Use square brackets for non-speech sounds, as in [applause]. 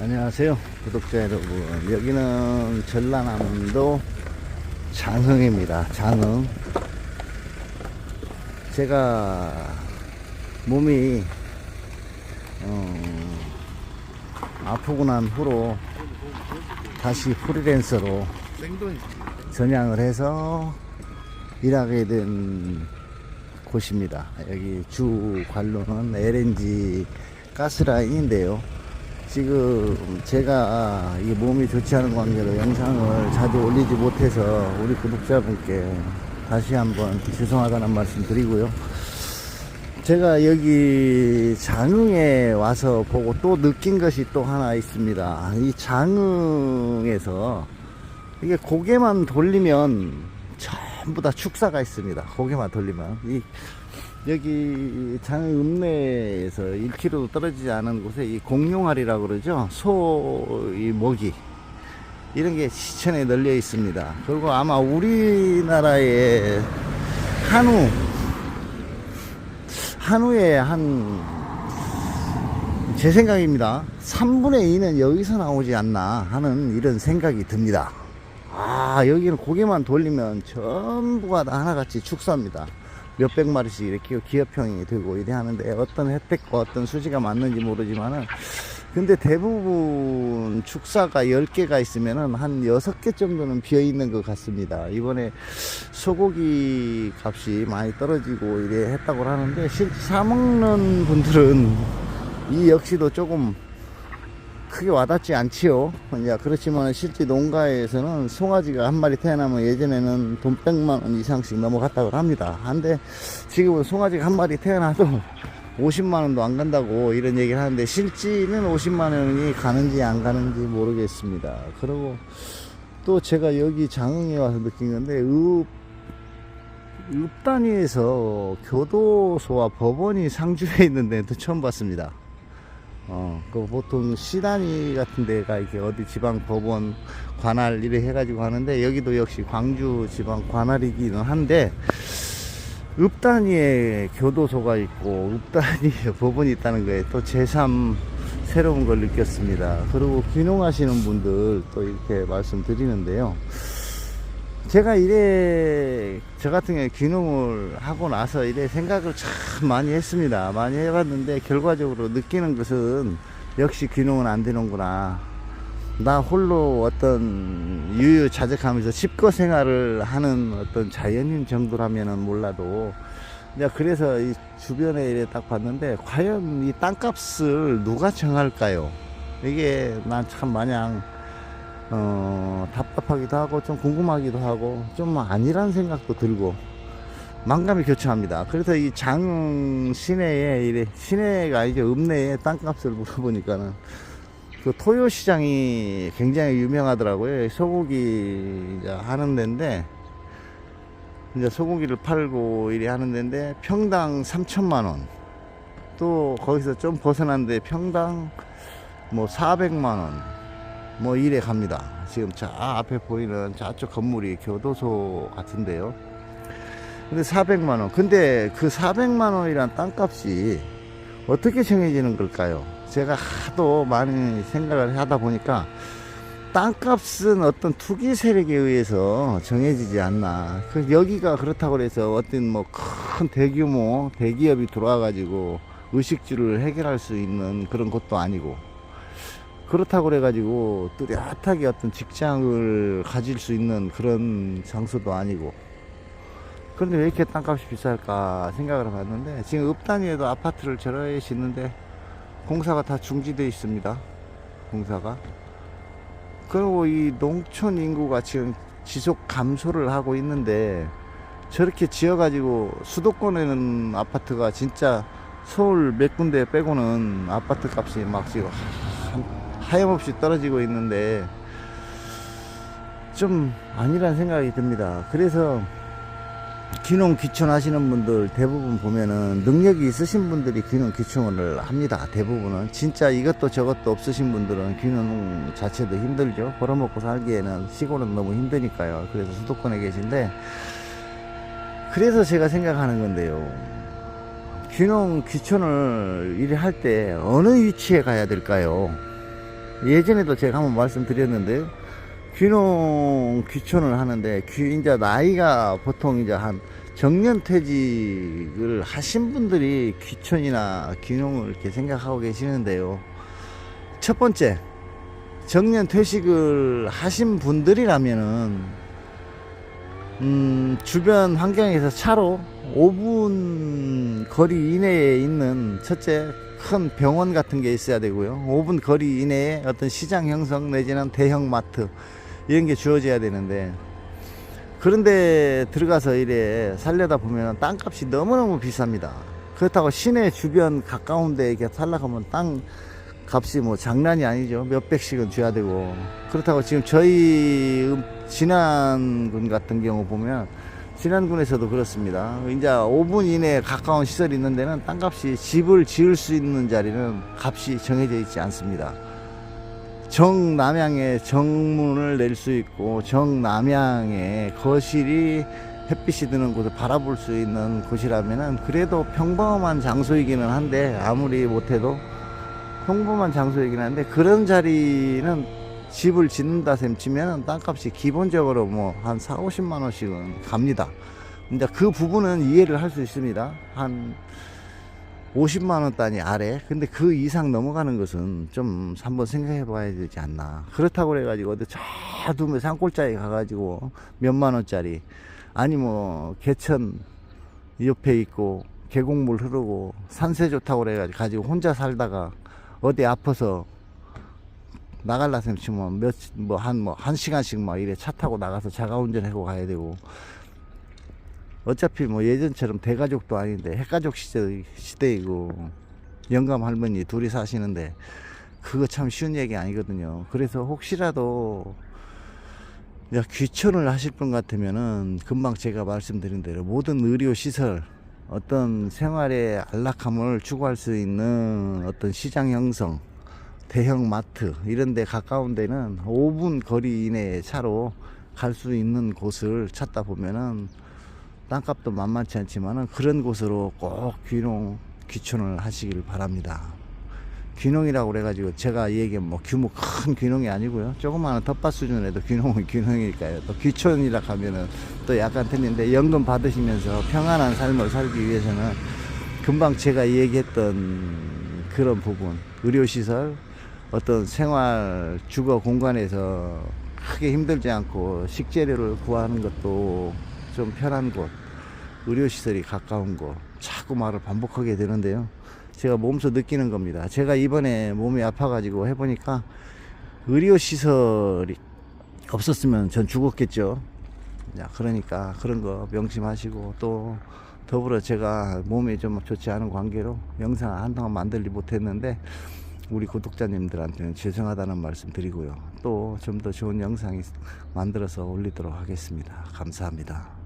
안녕하세요. 구독자 여러분. 여기는 전라남도 장흥입니다. 장흥. 제가 몸이 어, 아프고 난 후로 다시 프리랜서로 전향을 해서 일하게 된 곳입니다. 여기 주 관로는 LNG 가스라인인데요 지금 제가 이 몸이 좋지 않은 관계로 영상을 자주 올리지 못해서 우리 구독자분께 다시 한번 죄송하다는 말씀 드리고요. 제가 여기 장흥에 와서 보고 또 느낀 것이 또 하나 있습니다. 이 장흥에서 이게 고개만 돌리면 전부 다 축사가 있습니다. 고개만 돌리면. 이 여기 장흥 읍내에서 1km 떨어지지 않은 곳에 이 공룡알이라고 그러죠. 소, 이 모기. 이런 게 시천에 널려 있습니다. 그리고 아마 우리나라의 한우, 한우의 한, 제 생각입니다. 3분의 2는 여기서 나오지 않나 하는 이런 생각이 듭니다. 아, 여기는 고개만 돌리면 전부가 다 하나같이 축사입니다. 몇백 마리씩 이렇게 기업형이 되고 이래 하는데 어떤 혜택과 어떤 수지가 맞는지 모르지만은 근데 대부분 축사가 10개가 있으면은 한 6개 정도는 비어 있는 것 같습니다. 이번에 소고기 값이 많이 떨어지고 이래 했다고 하는데 실제 사먹는 분들은 이 역시도 조금 크게 와닿지 않지요. 이제 그렇지만 실제 농가에서는 송아지가 한 마리 태어나면 예전에는 돈 100만 원 이상씩 넘어갔다고 합니다. 한데 지금은 송아지가 한 마리 태어나도 [laughs] 50만 원도 안 간다고 이런 얘기를 하는데 실제는 50만 원이 가는지 안 가는지 모르겠습니다. 그리고 또 제가 여기 장흥에 와서 느낀 건데 읍, 읍 단위에서 교도소와 법원이 상주해 있는 데는 또 처음 봤습니다. 어, 그 보통 시단위 같은 데가 이렇게 어디 지방 법원 관할 이래 해가지고 하는데 여기도 역시 광주 지방 관할이기는 한데 읍 단위에 교도소가 있고 읍 단위에 [laughs] 법원이 있다는 거에 또 제3 새로운 걸 느꼈습니다. 그리고 귀농하시는 분들 또 이렇게 말씀드리는데요. 제가 이래 저 같은 경우에 귀농을 하고 나서 이래 생각을 참 많이 했습니다. 많이 해봤는데 결과적으로 느끼는 것은 역시 귀농은 안 되는구나. 나 홀로 어떤 유유자적하면서 집거 생활을 하는 어떤 자연인 정도라면은 몰라도 내가 그래서 이 주변에 이래 딱 봤는데 과연 이 땅값을 누가 정할까요? 이게 난 참 마냥 어, 답답하기도 하고 좀 궁금하기도 하고 좀 아니란 생각도 들고 만감이 교차합니다. 그래서 이 장 시내에 이래 시내가 이제 읍내에 땅값을 물어보니까는 그 토요 시장이 굉장히 유명하더라고요. 소고기 하는 데인데 이제 소고기를 팔고 이래 하는 데인데 평당 3천만 원. 또 거기서 좀 벗어난 데 평당 뭐 400만 원. 뭐 이래 갑니다. 지금 저 앞에 보이는 저쪽 건물이 교도소 같은데요. 근데 400만 원. 근데 그 400만 원이란 땅값이 어떻게 정해지는 걸까요? 제가 하도 많이 생각을 하다 보니까 땅값은 어떤 투기 세력에 의해서 정해지지 않나. 그 여기가 그렇다고 해서 어떤 뭐 큰 대규모 대기업이 들어와 가지고 의식주를 해결할 수 있는 그런 것도 아니고 그렇다고 그래가지고 뚜렷하게 어떤 직장을 가질 수 있는 그런 장소도 아니고. 그런데 왜 이렇게 땅값이 비쌀까 생각을 해봤는데 지금 읍 단위에도 아파트를 저렇게 짓는데 공사가 다 중지되어 있습니다. 공사가. 그리고 이 농촌 인구가 지금 지속 감소를 하고 있는데 저렇게 지어가지고 수도권에는 아파트가 진짜 서울 몇 군데 빼고는 아파트 값이 막 지금 하염없이 떨어지고 있는데 좀 아니란 생각이 듭니다. 그래서 귀농 귀촌 하시는 분들 대부분 보면은 능력이 있으신 분들이 귀농 귀촌을 합니다. 대부분은 진짜 이것도 저것도 없으신 분들은 귀농 자체도 힘들죠. 벌어먹고 살기에는 시골은 너무 힘드니까요. 그래서 수도권에 계신데 그래서 제가 생각하는 건데요. 귀농 귀촌을 일을 할때 어느 위치에 가야 될까요? 예전에도 제가 한번 말씀드렸는데요. 귀농 귀촌을 하는데 귀 이제 나이가 보통 이제 한 정년 퇴직을 하신 분들이 귀촌이나 귀농을 이렇게 생각하고 계시는데요. 첫 번째 정년 퇴직을 하신 분들이라면은 음, 주변 환경에서 차로 5분 거리 이내에 있는 첫째 큰 병원 같은 게 있어야 되고요. 5분 거리 이내에 어떤 시장 형성 내지는 대형 마트 이런 게 주어져야 되는데 그런데 들어가서 이래 살려다 보면 땅값이 너무너무 비쌉니다. 그렇다고 시내 주변 가까운데 이렇게 살려가면 땅 값이 뭐 장난이 아니죠. 몇 백씩은 줘야 되고. 그렇다고 지금 저희 음- 진안군 같은 경우 보면 진안군에서도 그렇습니다. 이제 5분 이내에 가까운 시설이 있는 데는 땅값이 집을 지을 수 있는 자리는 값이 정해져 있지 않습니다. 정남향에 정문을 낼 수 있고 정남향에 거실이 햇빛이 드는 곳을 바라볼 수 있는 곳이라면은 그래도 평범한 장소이기는 한데 아무리 못해도 평범한 장소이긴 한데 그런 자리는 집을 짓는다 셈 치면 땅값이 기본적으로 뭐 한 4, 50만 원씩은 갑니다. 근데 그 부분은 이해를 할 수 있습니다. 한 50만 원 단위 아래. 근데 그 이상 넘어가는 것은 좀 한번 생각해 봐야 되지 않나. 그렇다고 그래 가지고 어디 저 두면 산골짜기 가 가지고 몇만 원짜리 아니 뭐 개천 옆에 있고 계곡물 흐르고 산세 좋다고 그래 가지고 가지고 혼자 살다가 어디 아파서 나갈라 셈 치면 몇 뭐 한 뭐 한 시간씩 막 이래 차 타고 나가서 자가 운전하고 가야 되고 어차피 뭐 예전처럼 대가족도 아닌데 핵가족 시대, 시대이고 영감 할머니 둘이 사시는데 그거 참 쉬운 얘기 아니거든요. 그래서 혹시라도 야, 귀촌을 하실 분 같으면은 금방 제가 말씀드린 대로 모든 의료 시설 어떤 생활의 안락함을 추구할 수 있는 어떤 시장 형성 대형 마트 이런 데 가까운 데는 5분 거리 이내에 차로 갈 수 있는 곳을 찾다 보면은 땅값도 만만치 않지만은 그런 곳으로 꼭 귀농 귀촌을 하시길 바랍니다. 귀농이라고 그래가지고 제가 얘기한 뭐 규모 큰 귀농이 아니고요. 조그마한 텃밭 수준에도 귀농은 귀농이니까요. 또 귀촌이라 하면은 또 약간 틀린데 연금 받으시면서 평안한 삶을 살기 위해서는 금방 제가 얘기했던 그런 부분 의료시설 어떤 생활 주거 공간에서 크게 힘들지 않고 식재료를 구하는 것도 좀 편한 곳 의료시설이 가까운 곳 자꾸 말을 반복하게 되는데요. 제가 몸소 느끼는 겁니다. 제가 이번에 몸이 아파 가지고 해보니까 의료시설이 없었으면 전 죽었겠죠. 야, 그러니까 그런 거 명심하시고 또 더불어 제가 몸이 좀 좋지 않은 관계로 영상 한동안 만들지 못했는데 우리 구독자님들한테는 죄송하다는 말씀 드리고요. 또 좀 더 좋은 영상이 만들어서 올리도록 하겠습니다. 감사합니다.